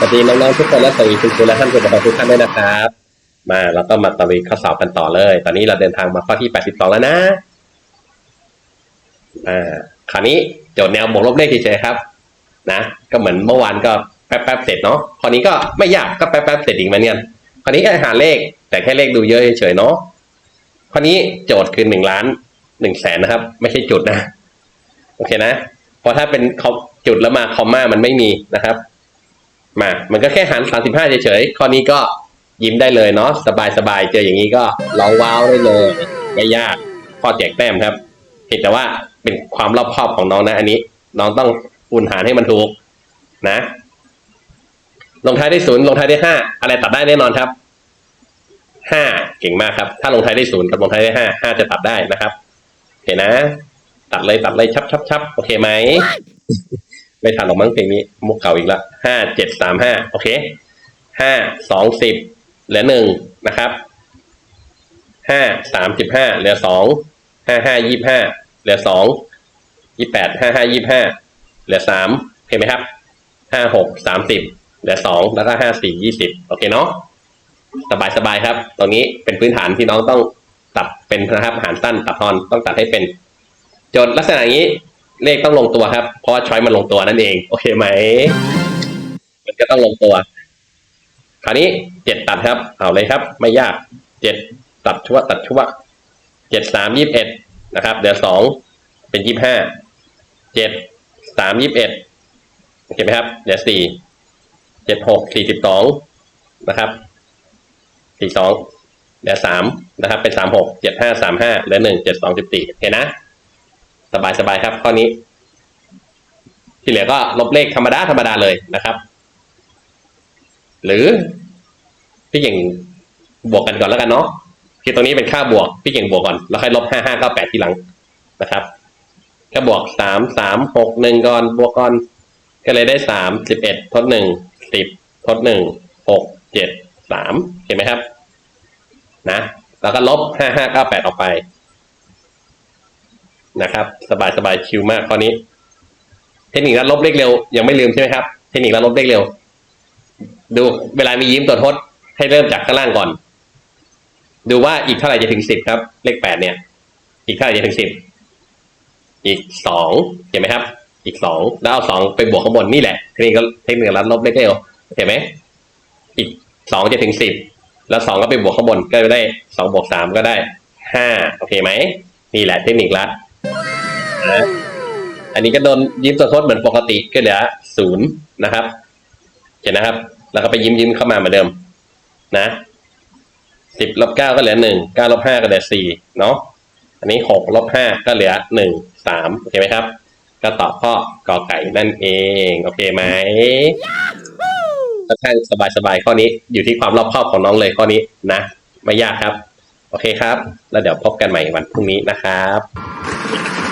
สดีน้องๆทุกคนและสวัสดีคุณครูและท่านผู้ปกครองทุกท่านด้วยนะครับ มาเราก็มาตะลุยข้อสอบกันต่อเลย ตอนนี้เราเดินทางมาข้อที่82แล้วนะอ่าคราวนี้โจทย์แนวบวกลบเลขเฉยๆครับ นะก็เหมือนเมื่อวานก็แป๊บๆเสร็จเนาะคราวนี้ก็ไม่ยากก็แป๊บๆเสร็จอีกเหมือนกันคราวนี้ก็หาเลข แต่แค่เลขดูเยอะเฉยๆเนาะคราวนี้โจทย์คือหนึ่งล้านหนึ่งแสนนะครับ ไม่ใช่จุดนะโอเคนะเพราะถ้าเป็นเขา จุดแล้วมาคอมมามันไม่มีนะครับ มา มันก็แค่หารสามสิบห้าเฉยๆข้อนี้ก็ยิ้มได้เลยเนาะสบายๆเจออย่างนี้ก็ร้องว้าวได้เลยไม่ยากข้อแจกแต้มครับเห็นแต่ว่าเป็นความรอบคอบของน้องนะ อันนี้ น้องต้องคูณหารให้มันถูกนะลงท้ายได้ศูนย์ลงท้ายได้ห้าอะไรตัดได้แน่นอนครับห้าเก่งมากครับ ถ้าลงท้ายได้ศูนย์กับลงท้ายได้ห้าห้าจะตัดได้นะครับโอเคนะ ตัดเลยตัดเลยชับชับชับโอเคไหม ไม่ทันหรอกมั้งเพลงนี้ มุกเก่าอีกละห้าเจ็ดสามห้าโอเคห้าสองสิบเหลือหนึ่งนะครับห้าสามสิบห้าเหลือสองห้าห้ายี่ห้าเหลือสองยี่แปดห้าห้ายี่ห้าเหลือสามโอเคไหมครับห้าหกสามสิบเหลือสองแล้วก็ห้าสี่ยี่สิบโอเคเนาะสบายสบายครับ ตรงนี้เป็นพื้นฐานที่น้องต้องตัดเป็นนะครับหารสั้นตัดทอนต้องตัดให้เป็น โจทย์ลักษณะอย่างนี้ เลขต้องลงตัวครับ เพราะว่าช้อยมันลงตัวนั่นเอง โอเคไหม มันก็ต้องลงตัว คราวนี้เจ็ดตัดครับ เอาเลยครับ ไม่ยากเจ็ดตัดชั่วตัดชั่วเจ็ดสามยี่สิบเอ็ดนะครับ เดี๋ยวสองเป็นยี่สิบห้าเจ็ดสามยี่สิบเอ็ดโอเคไหมครับ เดี๋ยวสี่เจ็ดหกสี่สิบสองนะครับสี่สองเดี๋ยวสามนะครับ เป็นสามหกเจ็ดห้าสามห้าเหลือหนึ่งเจ็ดสองสิบสี่โอเคนะ สบายสบายครับข้อนี้ ที่เหลือก็ลบเลขธรรมดาธรรมดาเลยนะครับ หรือพี่เก่งบวกกันก่อนแล้วกันเนาะคือตรงนี้เป็นค่าบวกพี่เก่งบวกก่อนแล้วค่อยลบห้าห้าเก้าแปดทีหลังนะครับก็บวกสามสามหกหนึ่งก่อนบวกก่อน ก็เลยได้สามสิบเอ็ดทดหนึ่งสิบทดหนึ่งหกเจ็ดสามเห็นไหมครับ นะ แล้วก็ลบห้าห้าเก้าแปดออกไป นะครับ สบายสบายชิลมากข้อนี้ เทคนิคการลบเลขเร็วยังไม่ลืมใช่ไหมครับ เทคนิคการลบเลขเร็ว ดูเวลามียิ้มตัวทดให้เริ่มจากข้างล่างก่อน ดูว่าอีกเท่าไหร่จะถึงสิบครับ เลขแปดเนี่ย อีกเท่าไหร่จะถึงสิบอีกสองเห็นไหมครับ อีกสองแล้วเอาสองไปบวกข้างบนนี่แหละเทคนิคก็เทคนิคการลบเลขเร็วเห็นไหมอีกสองจะถึงสิบแล้วสองก็ไปบวกข้างบนก็ได้สองบวกสามก็ได้ห้าโอเคไหมนี่แหละเทคนิคลัด นะอันนี้ก็โดนยิ้มตัวทดเหมือนปกติก็เหลือศูนย์นะครับ เห็นนะครับ แล้วก็ไปยิ้มยิ้มเข้ามาเหมือนเดิม นะสิบลบเก้าก็เหลือหนึ่งเก้าลบห้าก็เหลือสี่เนาะอันนี้หกลบห้าก็เหลือหนึ่งสามโอเคไหมครับ ก็ตอบข้อกอไก่นั่นเอง โอเคไหมค่อนข้างสบายๆข้อนี้อยู่ที่ความรอบคอบของน้องเลยข้อนี้นะไม่ยากครับ โอเคครับ แล้วเดี๋ยวพบกันใหม่วันพรุ่งนี้นะครับ